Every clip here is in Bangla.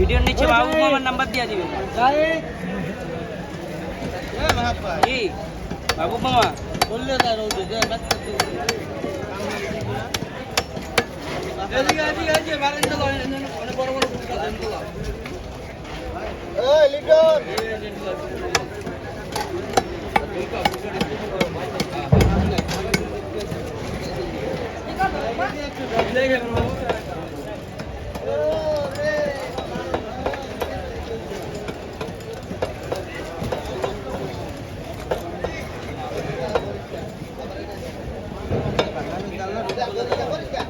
ভিডিওর নিচে বাবু মামার নাম্বার দিয়ে দিবেন কি? বাবু মামা। বললে তার বড় ফুল গাছ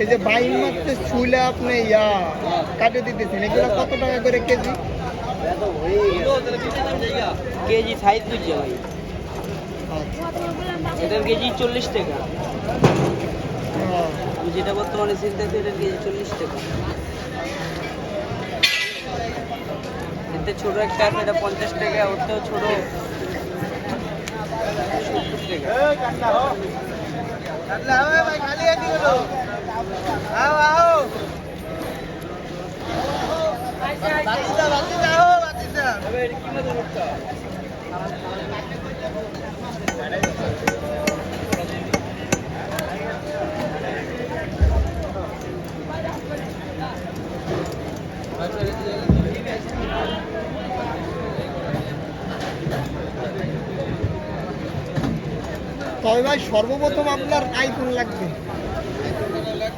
এই যে বাইন মারতে ছুলে আপনি ইয়া কাটে দিতেছেন এগুলো কত টাকা করে কেজি? কেজি সাইজ বুঝছে ভাই। এটার কেজি চল্লিশ টাকা। যেটা বর্তমানে চিন্তা করি এটার কেজি চল্লিশ টাকা। এতে ছোট একটা আছে এটা পঞ্চাশ টাকা ওটাও ছোট সত্তর টাকা। তবে ভাই সর্বপ্রথম আপনার আইফোন লাগবে।